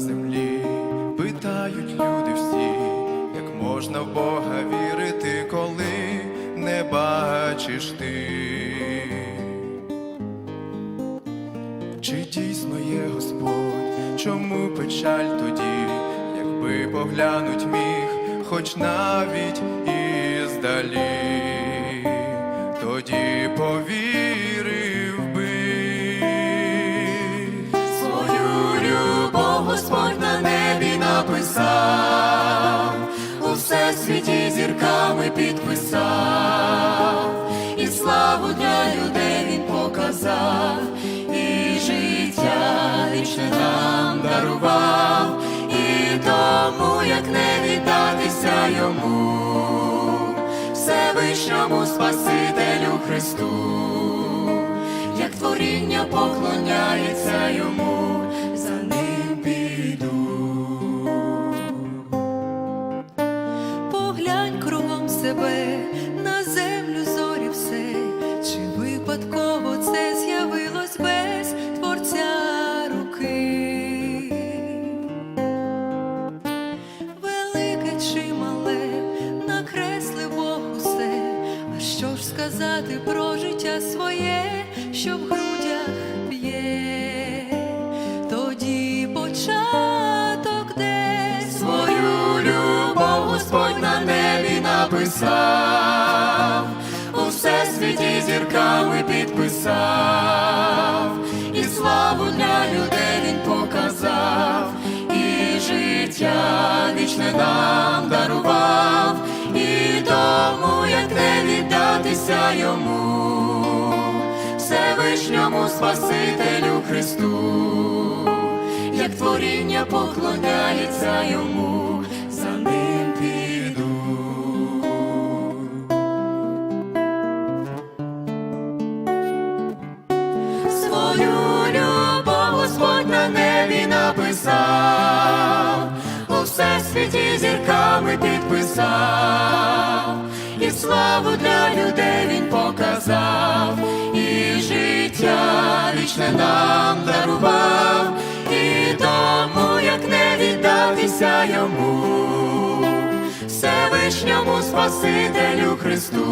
землі, питають люди всі, як можна в Бога вірити, коли не бачиш ти, чи дійсно є Господь, чому печаль тоді, якби поглянуть міг, хоч навіть іздалі, тоді повір. Зірками підписав, і славу для людей він показав, і життя вічне нам дарував, і тому, як не віддатися йому, Всевишньому Спасителю Христу як творіння поклоняється йому, себе на землю зорі все, чи випадково це з'явилось без творця руки? Велике чи мале, накреслив Бог усе, а що ж сказати про життя своє, що в небі написав, у всесвіті зірками підписав, і славу для людей він показав, і життя вічне нам дарував, і тому, як не віддатися йому, Всевишньому Спасителю Христу як творіння поклоняється йому, всесвіті зірками підписав, і славу для людей він показав, і життя вічне нам дарував, і тому, як не віддатися йому, Всевишньому Спасителю Христу,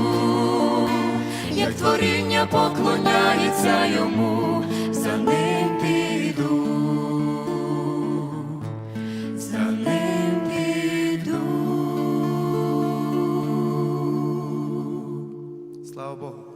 як творіння поклоняється йому, за ним піду, আল্লাহ